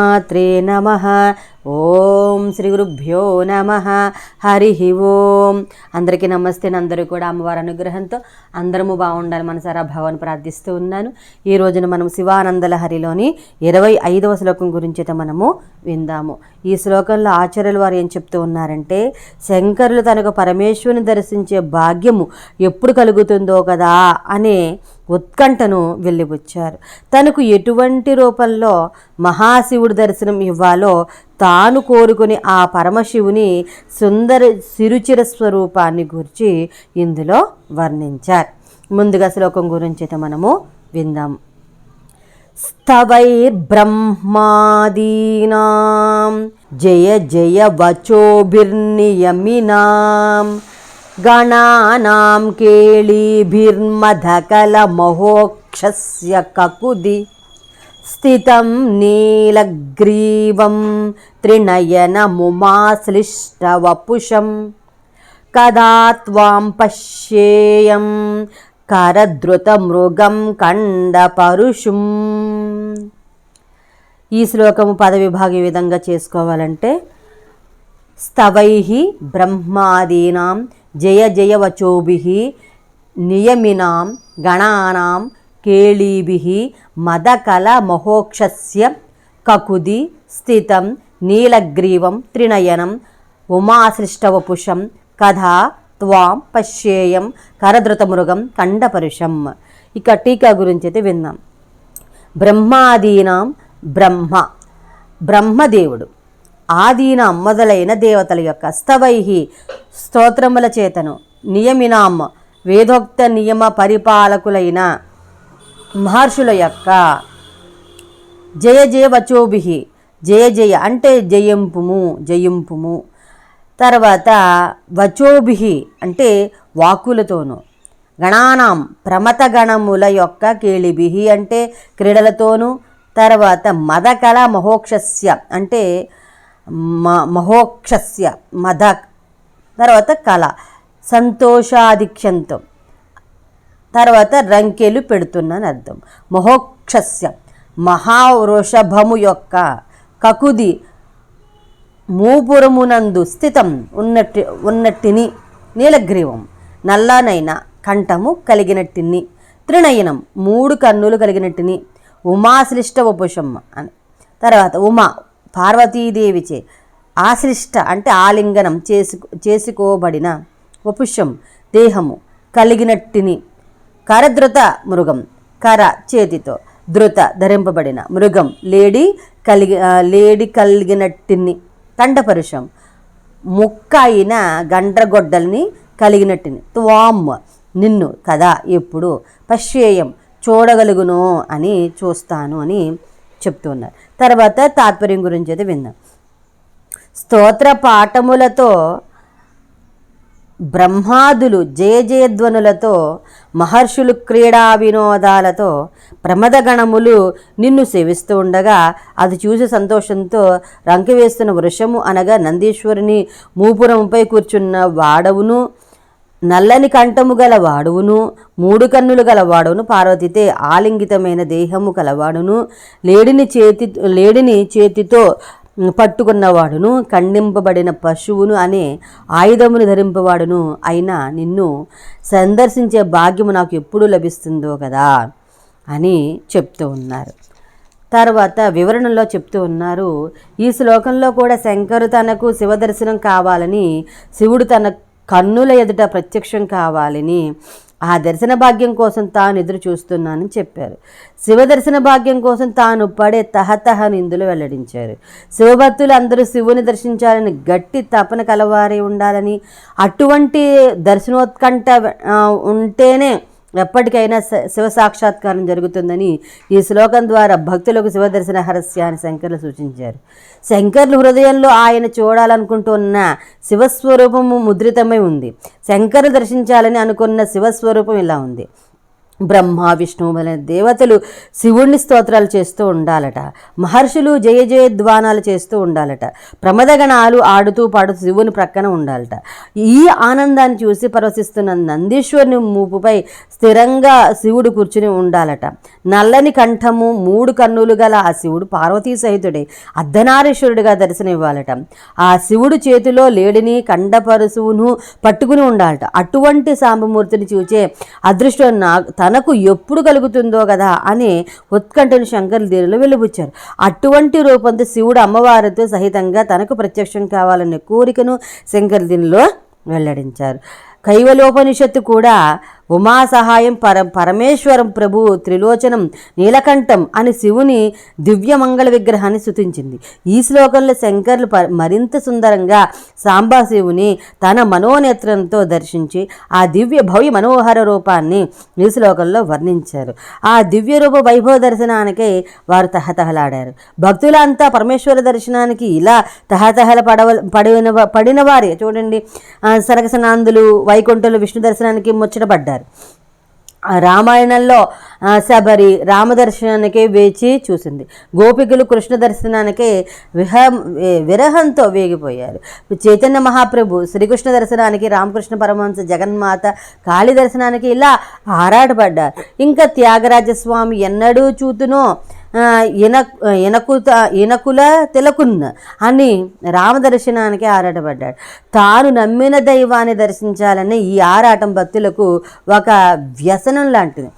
మాత్రే నమ ఓం శ్రీ గురుభ్యో నమ. హరి ఓం. అందరికీ నమస్తే. అందరూ కూడా అమ్మవారి అనుగ్రహంతో అందరము బాగుండాలి మనసారా భగవాన్ ప్రార్థిస్తూ ఉన్నాను. ఈ రోజున మనం శివానందల హరిలోని ఇరవై ఐదవ శ్లోకం గురించి అయితే మనము విందాము. ఈ శ్లోకంలో ఆచార్యులు వారు ఏం చెప్తూ ఉన్నారంటే శంకరులు తనకు పరమేశ్వరుని దర్శించే భాగ్యము ఎప్పుడు కలుగుతుందో కదా అనే ఉత్కంఠను వెళ్ళిపుచ్చారు తనకు ఎటువంటి రూపంలో మహాశివుడి దర్శనం ఇవ్వాలో తాను కోరుకుని ఆ పరమశివుని సుందర సిరుచిర స్వరూపాన్ని గురించి ఇందులో వర్ణించారు. ముందుగా శ్లోకం గురించి అయితే మనము విందాం. స్థవైర్బ్రహ్మాదీనా జయ జయ వచోభిర్నియమినాం గణానాం కేళీభిర్మధకల మహోక్షస్య కకుది స్థితం నీలగ్రీవం త్రినయనముమాశ్లిష్టవపుషం కదా త్వాం పశ్యేయం కరధృతమృగం కండపరుషుం ఈ శ్లోకము పదవిభాగం విధంగా చేసుకోవాలంటే స్థవై బ్రహ్మాదీనాం జయ జయ వచోభి నియమినాం గణానాం కేళీభి మదకల మహోక్షస్య కకుది స్థితం నీలగ్రీవం త్రినయనం ఉమాసృష్టవపుషం కథా త్వాం పశ్యేయం కరధృతమృగం కండపరుషం ఇక టీకా గురించి అయితే విన్నాం. బ్రహ్మాదీనాం బ్రహ్మ బ్రహ్మదేవుడు. ఆదీన మొదలైన దేవతల యొక్క స్తవై స్తోత్రముల చేతను నియమినాం వేదోక్త నియమ పరిపాలకులైన మహర్షుల యొక్క జయ జయ వచోభి జయ జయ అంటే జయింపుము జయింపుము. తర్వాత వచోభి అంటే వాకులతోనూ గణానాం ప్రమత గణముల యొక్క కేళిభి అంటే క్రీడలతోనూ. తర్వాత మదకళ మహోక్షస్య అంటే మ మహోక్షస్య మద. తర్వాత కళ సంతోషాధిక్యంతో. తర్వాత రంకెలు పెడుతున్నాను అర్థం మహోక్షస్య మహావృషభము యొక్క కకుది మూపురమునందు స్థితం ఉన్నట్టి ఉన్నట్టిని నీలగ్రీవం నల్లనైన కంఠము కలిగినట్టిని త్రినయనం మూడు కన్నులు కలిగినట్టిని ఉమాశ్లిష్ట ఉపశమ్మ అని. తర్వాత ఉమా పార్వతీదేవిచే ఆశ్లిష్ట అంటే ఆలింగనం చేసుకు చేసుకోబడిన వపుషం దేహము కలిగినట్టిని కరధృత మృగం. కర చేతితో. ధృత ధరింపబడిన మృగం. లేడి కలిగి లేడి కలిగినట్టిని తండపరుషం. ముక్క అయిన గండ్రగొడ్డల్ని కలిగినట్టిని. త్వామ్. నిన్ను కదా ఎప్పుడు పశ్చేయం చూడగలుగును అని చూస్తాను అని చెప్తున్నారు. తర్వాత తాత్పర్యం గురించి అయితే విందాం. స్తోత్ర పాఠములతో బ్రహ్మాదులు జయ జయధ్వనులతో మహర్షులు క్రీడా వినోదాలతో ప్రమదగణములు నిన్ను సేవిస్తూ ఉండగా అది చూసి సంతోషంతో రంకి వేస్తున్న వృషము అనగా నందీశ్వరుని మూపురంపై కూర్చున్న వాడవును నల్లని కంఠము గల వాడువును మూడు కన్నులు గల వాడును పార్వతితే ఆలింగితమైన దేహము కలవాడును లేడిని చేతి లేడిని చేతితో పట్టుకున్నవాడును ఖండింపబడిన పశువును అనే ఆయుధమును ధరింపవాడును. అయినా నిన్ను సందర్శించే భాగ్యము నాకు ఎప్పుడు లభిస్తుందో కదా అని చెప్తూ ఉన్నారు. తర్వాత వివరణలో చెప్తూ ఉన్నారు ఈ శ్లోకంలో కూడా శంకరు తనకు శివదర్శనం కావాలని శివుడు తన కన్నుల ఎదుట ప్రత్యక్షం కావాలని ఆ దర్శన భాగ్యం కోసం తాను ఎదురు చూస్తున్నానని చెప్పారు. శివ దర్శన భాగ్యం కోసం తాను పడే తహతహను ఇందులో వెల్లడించారు. శివభక్తులు అందరూ శివుని దర్శించాలని గట్టి తపన కలవారి ఉండాలని అటువంటి దర్శనోత్కంఠ ఉంటేనే ఎప్పటికైనా శివ సాక్షాత్కారం జరుగుతుందని ఈ శ్లోకం ద్వారా భక్తులకు శివ దర్శన హరస్యాన్ని శంకర్లు సూచించారు. శంకర్లు హృదయంలో ఆయన చూడాలనుకుంటున్న శివస్వరూపము ముద్రితమై ఉంది. శంకరు దర్శించాలని అనుకున్న శివస్వరూపం ఇలా ఉంది. బ్రహ్మ విష్ణువు మొదలైన దేవతలు శివుణ్ణి స్తోత్రాలు చేస్తూ ఉండాలట. మహర్షులు జయ జయధ్వానాలు చేస్తూ ఉండాలట. ప్రమదగణాలు ఆడుతూ పాడుతూ శివుని ప్రక్కన ఉండాలట. ఈ ఆనందాన్ని చూసి పరవశిస్తున్న నందీశ్వరుని మూపుపై స్థిరంగా శివుడు కూర్చుని ఉండాలట. నల్లని కంఠము మూడు కన్నులు గల ఆ శివుడు పార్వతీ సహితుడే అర్ధనారీశ్వరుడిగా దర్శనమివ్వాలట. ఆ శివుడు చేతిలో లేడిని కండపరుసువును పట్టుకుని ఉండాలట. అటువంటి సాంబమూర్తిని చూచే అదృష్టం నా తనకు ఎప్పుడు కలుగుతుందో కదా అని ఉత్కంఠను శంకర్ దీనిలో వెలుబుచ్చారు. అటువంటి రూపంతో శివుడు అమ్మవారితో సహితంగా తనకు ప్రత్యక్షం కావాలనే కోరికను శంకర్ దీనిలో వెల్లడించారు. కైవలోపనిషత్తు కూడా ఉమా సహాయం పర పరమేశ్వరం ప్రభు త్రిలోచనం నీలకంఠం అని శివుని దివ్యమంగళ విగ్రహాన్ని స్తుతించింది. ఈ శ్లోకంలో శంకర్లు మరింత సుందరంగా సాంబాశివుని తన మనోనేత్రంతో దర్శించి ఆ దివ్య భవ్య మనోహర రూపాన్ని ఈ శ్లోకంలో వర్ణించారు. ఆ దివ్య రూప వైభవ దర్శనానికి వారు తహతహలాడారు. భక్తులంతా పరమేశ్వర దర్శనానికి ఇలా తహతహల పడవ పడిన పడిన వారే చూడండి సరగసనాందులు వైకుంఠలు విష్ణు దర్శనానికి ముచ్చటపడ్డారు. ఆ రామాయణంలో శబరి రామదర్శనానికి వేచి చూసింది. గోపికలు కృష్ణ దర్శనానికి విహ విరహంతో వేగిపోయారు. చైతన్య మహాప్రభు శ్రీకృష్ణ దర్శనానికి రామకృష్ణ పరమహంస జగన్మాత కాళీ దర్శనానికి ఇలా ఆరాటపడ్డారు. ఇంకా త్యాగరాజస్వామి ఎన్నడూ చూతునో ఇన ఇనకుత ఇనకుల తిలకున్న అని రామదర్శనానికి ఆరాటపడ్డాడు. తాను నమ్మిన దైవాన్ని దర్శించాలని ఈ ఆరాటం భక్తులకు ఒక వ్యసనం లాంటిది.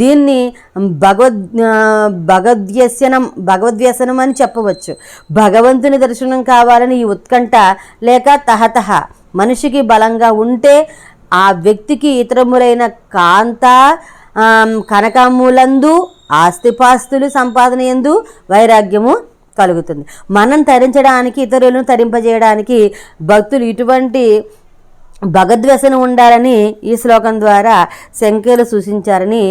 దీన్ని భగవద్ భగవద్వ్యసనం భగవద్వ్యసనం అని చెప్పవచ్చు. భగవంతుని దర్శనం కావాలని ఈ ఉత్కంఠ లేక తహతహ. మనిషికి బలంగా ఉంటే ఆ వ్యక్తికి ఇతరములైన కాంత ఆమ్, కనకములందు ఆస్తిపాస్తులు సంపాదన ఎందు వైరాగ్యము కలుగుతుంది. మనం తరించడానికి ఇతరులను తరింపజేయడానికి భక్తులు ఇటువంటి భగద్వ్యసనం ఉండాలని ఈ శ్లోకం ద్వారా శంకర్లు సూచించారని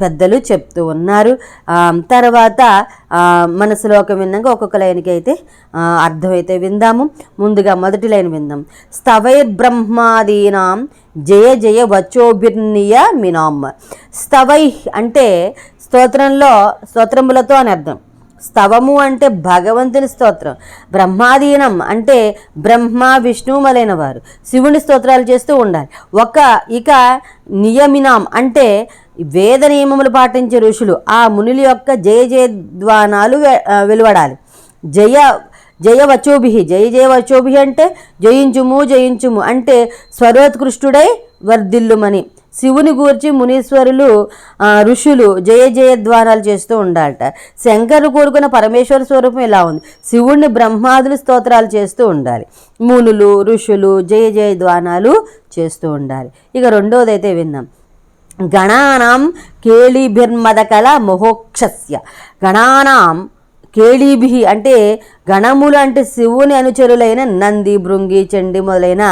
పెద్దలు చెప్తూ ఉన్నారు. తర్వాత మన శ్లోకం విన్నాక ఒక్కొక్క లైన్కి అయితే అర్థమైతే విందాము. ముందుగా మొదటి లైన్ విందాం. స్తవైర్బ్రహ్మాదీనాం జయ జయ వచ్చోభిర్నియ మినామ్ స్తవై అంటే స్తోత్రంలో స్తోత్రములతో అని అర్థం. స్తవము అంటే భగవంతుని స్తోత్రం. బ్రహ్మాధీనం అంటే బ్రహ్మ విష్ణు మొదలైన వారు శివుని స్తోత్రాలు చేస్తూ ఉండాలి. ఒక ఇక నియమినాం అంటే వేద నియమములు పాటించే ఋషులు ఆ మునుల యొక్క జయ జయధ్వానాలు వె- వెలువడాలి. జయ జయ వచోభి జయ జయ వచోభి అంటే జయించుము జయించుము అంటే స్వరోత్కృష్టుడై వర్ధిల్లుమని. శివుని గూర్చి మునీశ్వరులు ఋషులు జయ జయధ్వానాలు చేస్తూ ఉండాలట. శంకరు కోరుకున్న పరమేశ్వర స్వరూపం ఇలా ఉంది. శివుణ్ణి బ్రహ్మాదులు స్తోత్రాలు చేస్తూ ఉండాలి. మునులు ఋషులు జయ జయధ్వానాలు చేస్తూ ఉండాలి. ఇక రెండోది అయితే విందాం గణానాం కేళిభిర్మదకల మోహోక్షస్య గణానాం కేళీభి అంటే గణములు అంటే శివుని అనుచరులైన నంది భృంగి చండి మొదలైన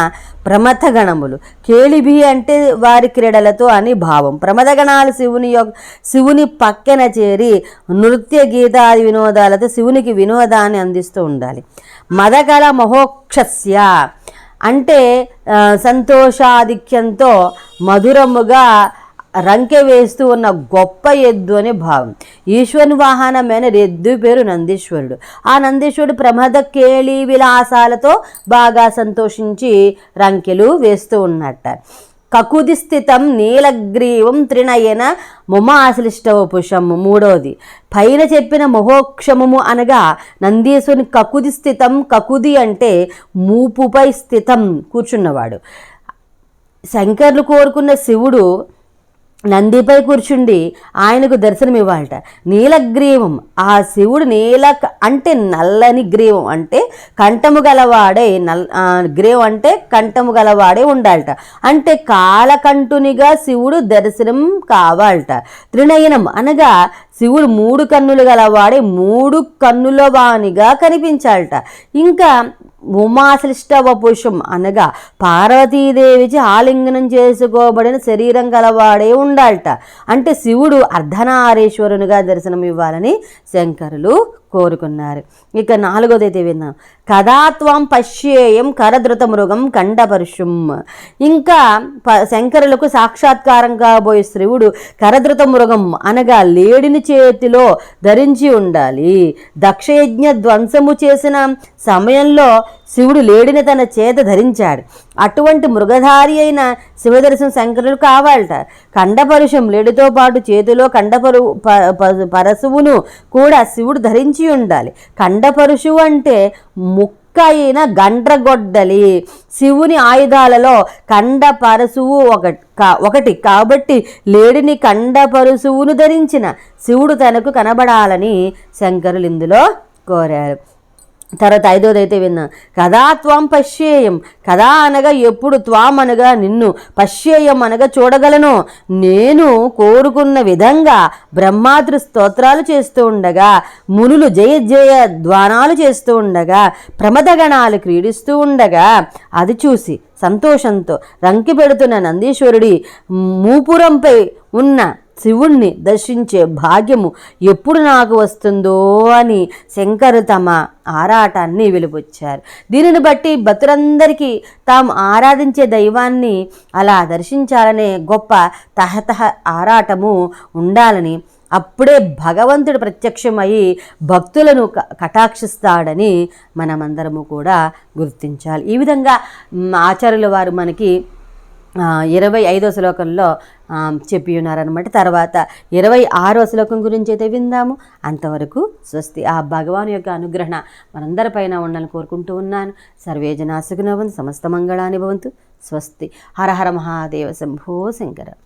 ప్రమథ గణములు. కేళిభి అంటే వారి క్రీడలతో అని భావం. ప్రమథ గణాలు శివుని యొక్క శివుని పక్కన చేరి నృత్య గీతాది వినోదాలతో శివునికి వినోదాన్ని అందిస్తూ ఉండాలి. మదగల మహోక్షస్య అంటే సంతోషాధిక్యంతో మధురముగా రంకె వేస్తూ ఉన్న గొప్ప ఎద్దు అని భావం. ఈశ్వరుని వాహనమైన ఎద్దు పేరు నందీశ్వరుడు. ఆ నందీశ్వరుడు ప్రమద కేళి విలాసాలతో బాగా సంతోషించి రంకెలు వేస్తూ ఉన్నట్ట. కకుది స్థితం నీలగ్రీవం త్రినయన ముమాశ్లిష్టవపుషము మూడవది పైన చెప్పిన మహోక్షమము అనగా నందీశ్వరుని కకుది స్థితం కకుది అంటే మూపుపై స్థితం కూర్చున్నవాడు. శంకర్లు కోరుకున్న శివుడు నందిపై కూర్చుండి ఆయనకు దర్శనం ఇవ్వాలట నీలగ్రీవం ఆ శివుడు నీల అంటే నల్లని గ్రీవం అంటే కంఠము గలవాడే నల్ గ్రీవం అంటే కంఠము గలవాడే ఉండాలట. అంటే కాలకంఠునిగా శివుడు దర్శనం కావాలట. త్రినయనం అనగా శివుడు మూడు కన్నులు గలవాడే మూడు కన్నుల వానిగా కనిపించాలట. ఇంకా ఉమాశ్లిష్ట వపుషం అనగా పార్వతీదేవిచి ఆలింగనం చేసుకోబడిన శరీరం గలవాడే ఉండాలట. అంటే శివుడు అర్ధనారీశ్వరునిగా దర్శనం ఇవ్వాలని శంకరులు కోరుకున్నారు. ఇక నాలుగోదైతే విన్నాం. కథాత్వం పశ్యేయం కరధృత మృగం కండపరుషుం ఇంకా ప శంకరులకు సాక్షాత్కారం కాబోయే శివుడు కరధృత మృగం అనగా లేడిని చేతిలో ధరించి ఉండాలి. దక్షయజ్ఞ ధ్వంసము చేసిన సమయంలో శివుడు లేడిని తన చేత ధరించాడు. అటువంటి మృగధారి అయిన శివదర్శన శంకరులు కావాలట. కండపరుషం లేడితో పాటు చేతిలో కండపరు ప- పరశువును కూడా శివుడు ధరించి ఉండాలి. కండపరుషువు అంటే ముక్క అయిన గండ్రగొడ్డలి. శివుని ఆయుధాలలో కండ పరశువు ఒకటి కా- ఒకటి కాబట్టి లేడిని కండ పరశువును ధరించిన శివుడు తనకు కనబడాలని శంకరులు ఇందులో కోరారు. తర్వాత ఐదోదైతే విన్నా కదా త్వం పశ్యేయం కదా అనగా ఎప్పుడు త్వాం అనగా నిన్ను పశ్యేయం అనగా చూడగలను. నేను కోరుకున్న విధంగా బ్రహ్మాతృ స్తోత్రాలు చేస్తూ ఉండగా మునులు జయ జయ ద్వానాలు చేస్తూ ఉండగా ప్రమదగణాలు క్రీడిస్తూ ఉండగా అది చూసి సంతోషంతో రంకి పెడుతున్న నందీశ్వరుడి మూపురంపై ఉన్న శివుణ్ణి దర్శించే భాగ్యము ఎప్పుడు నాకు వస్తుందో అని శంకరు తమ ఆరాటాన్ని వెలుపొచ్చారు దీనిని బట్టి భక్తులందరికీ తాము ఆరాధించే దైవాన్ని అలా దర్శించాలనే గొప్ప తహతహ ఆరాటము ఉండాలని అప్పుడే భగవంతుడు ప్రత్యక్షమై భక్తులను క- కటాక్షిస్తాడని మనమందరము కూడా గుర్తించాలి. ఈ విధంగా ఆచార్యుల వారు మనకి ఇరవై ఐదో శ్లోకంలో చెప్పి ఉన్నారనమాట తర్వాత ఇరవై ఆరో శ్లోకం గురించి అయితే విందాము. అంతవరకు స్వస్తి. ఆ భగవాన్ యొక్క అనుగ్రహణ మనందరిపైన ఉండాలని కోరుకుంటూ ఉన్నాను. సర్వే జనా సమస్త మంగళాని భవంతు. స్వస్తి. హర హర మహాదేవ శంభో శంకర.